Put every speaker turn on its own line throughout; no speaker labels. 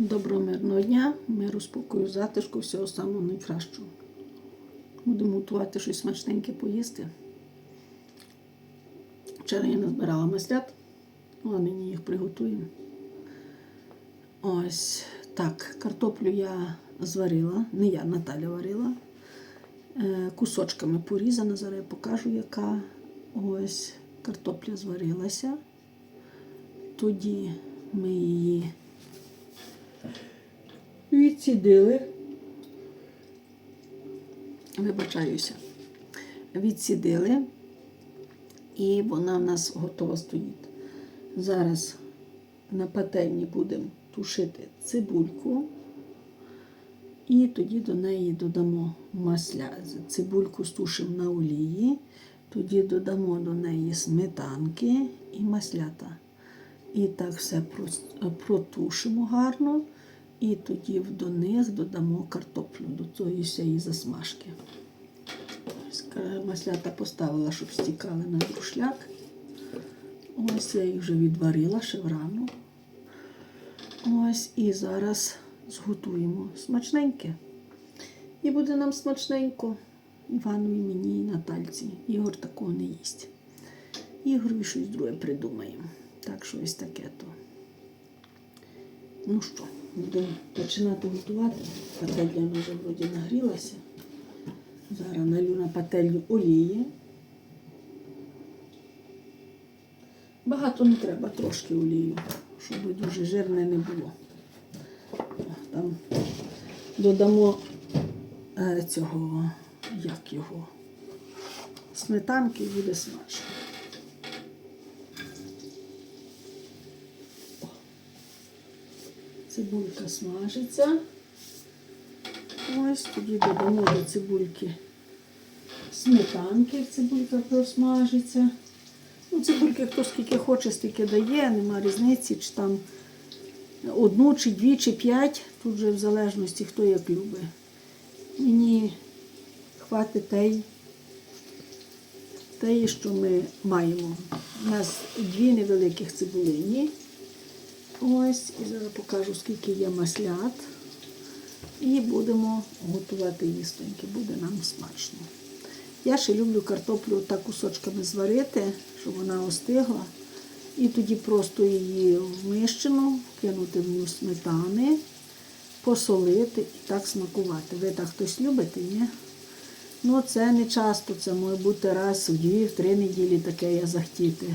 Доброго мирного дня, миру, спокою, затишку, всього самого найкращого. Будемо готувати щось смачненьке поїсти. Вчора я назбирала маслят, а нині їх приготуємо. Ось так, картоплю я зварила, не я, Наталя варила. Е, Кусочками порізана, зараз я покажу, яка ось картопля зварилася. Тоді ми її відсідили. Вибачаюся. Відсідили, і вона в нас готова стоїть. Зараз на пательні будемо тушити цибульку, і тоді до неї додамо масля. Цибульку стушимо на олії, тоді додамо до неї сметанки і маслята. І так все протушимо гарно. І тоді до них додамо картоплю до цієї всієї засмажки. Маслята поставила, щоб стікали на друшляк. Ось я їх вже відварила ще врано. Ось і зараз зготуємо смачненьке. І буде нам смачненько. Іванові, мені і Натальці. Ігор такого не їсть. Ігорові щось друге придумаємо. Так що ось таке то. Ну що, будемо починати готувати. Пательня вже вроді нагрілася. Зараз налю на пательню олії. Багато не треба, трошки олію, щоб дуже жирне не було. Там додамо е, цього, як його, сметанки буде смачно. Цибулька смажиться. Ось тоді додамо до цибульки сметанки, цибулька просмажиться. Ну, цибульки хто скільки хоче, стільки дає, нема різниці, чи там одну, чи дві, чи п'ять. Тут вже в залежності, хто як любить. Мені хватить тей, теї, що ми маємо. У нас дві невеликих цибулині. Ось, і зараз покажу, скільки є маслят. І будемо готувати їстоньки, буде нам смачно. Я ще люблю картоплю так кусочками зварити, щоб вона остигла. І тоді просто її вмищену, кинути в сметани, посолити і так смакувати. Ви так хтось любите, ні? Ну, це не часто, це може бути раз в дві, в три неділі таке я захотіти.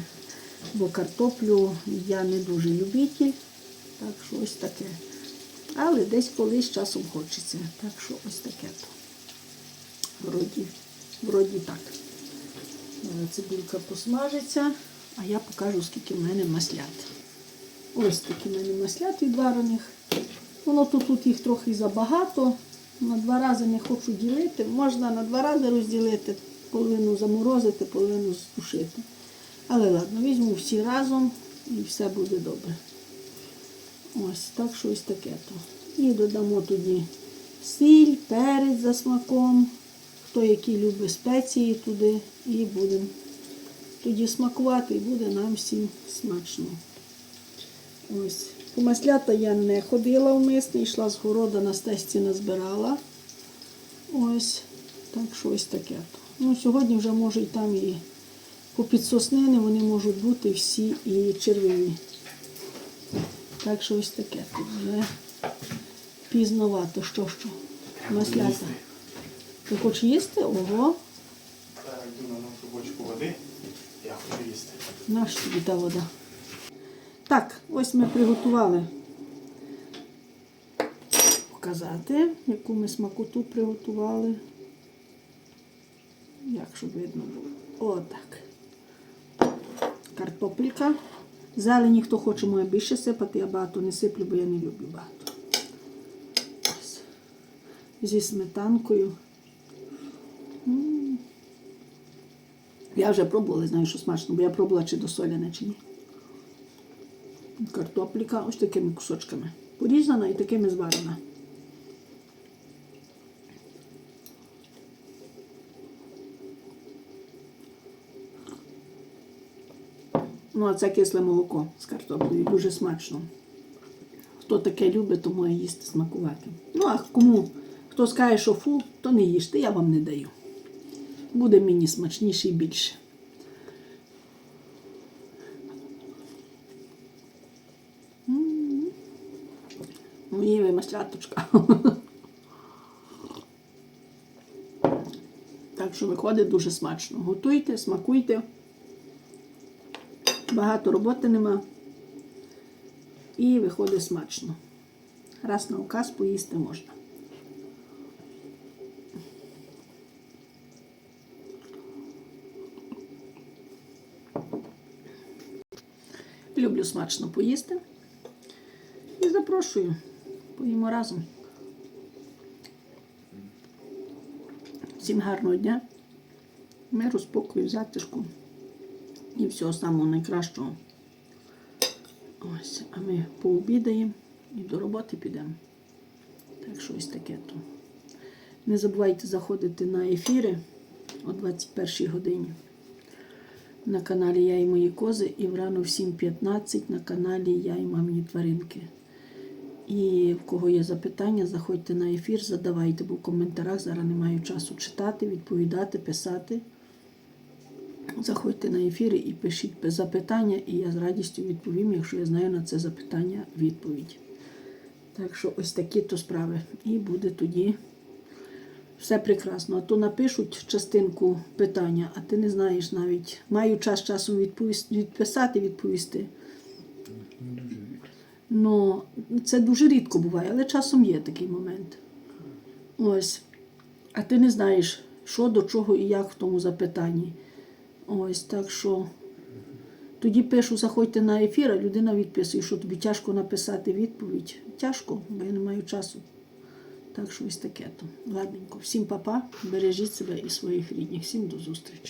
Бо картоплю я не дуже любитель, так що ось таке. Але десь колись часом хочеться. Так що ось таке то. Вроді, вроді так. Цибулька посмажиться, а я покажу, скільки в мене маслят. Ось такі в мене маслят відварених. Воно тут, тут їх трохи забагато. На два рази не хочу ділити. Можна на два рази розділити, половину заморозити, половину стушити. Але ладно, візьму всі разом і все буде добре. Ось так що ось таке то. І додамо тоді сіль, перець за смаком. Хто який любить спеції туди, і будемо тоді смакувати, і буде нам всім смачно. Ось. По маслята я не ходила в мисний, йшла з города на стесці назбирала. Ось. Так що ось таке. то. Ну, сьогодні вже можуть там і по підсоснини вони можуть бути всі і червиві. Так що ось таке тут вже пізновато. Що що? Маслята. Ти хочеш їсти? Ого,
Так, йду на нашу бочку води. Я хочу їсти.
наш тобі та вода. Так, ось ми приготували показати, яку ми смакоту приготували. Як щоб видно було. Отак. Картопелька. Зелені, хто хоче, може більше сипати, я багато не сиплю, бо я не люблю багато. Зі сметанкою. Я вже пробувала, знаю, що смачно, бо я пробувала, чи досоляне, чи ні. Картопліка ось такими кусочками. Порізана і такими зварена. Ну, а це кисле молоко з картоплею. Дуже смачно. Хто таке любить, то має їсти смакувати. Ну, а кому хто скаже, що фу, то не їжте, я вам не даю. Буде мені смачніше і більше. Мої ви масляточка. Так що виходить дуже смачно. Готуйте, смакуйте. Багато роботи нема. І виходить смачно. Раз на указ поїсти можна. Люблю смачно поїсти. І запрошую. Поїмо разом. Всім гарного дня, миру, спокою, затишку і всього самого найкращого. Ось, а ми пообідаємо і до роботи підемо. Так що ось таке то. Не забувайте заходити на ефіри о 21 годині на каналі Я і мої кози і врано в 7.15 на каналі Я і мамині тваринки. І в кого є запитання, заходьте на ефір, задавайте, бо в коментарях зараз не маю часу читати, відповідати, писати. Заходьте на ефір і пишіть запитання, і я з радістю відповім, якщо я знаю на це запитання відповідь. Так що ось такі то справи. І буде тоді все прекрасно. А то напишуть частинку питання, а ти не знаєш навіть. Маю час часом відповісти, відписати, відповісти. Ну, це дуже рідко буває, але часом є такий момент. Ось. А ти не знаєш, що до чого і як в тому запитанні. Ось так що. Тоді пишу, заходьте на ефір, а людина відписує, що тобі тяжко написати відповідь. Тяжко, бо я не маю часу. Так що ось таке то. Ладненько. Всім папа, бережіть себе і своїх рідних. Всім до зустрічі.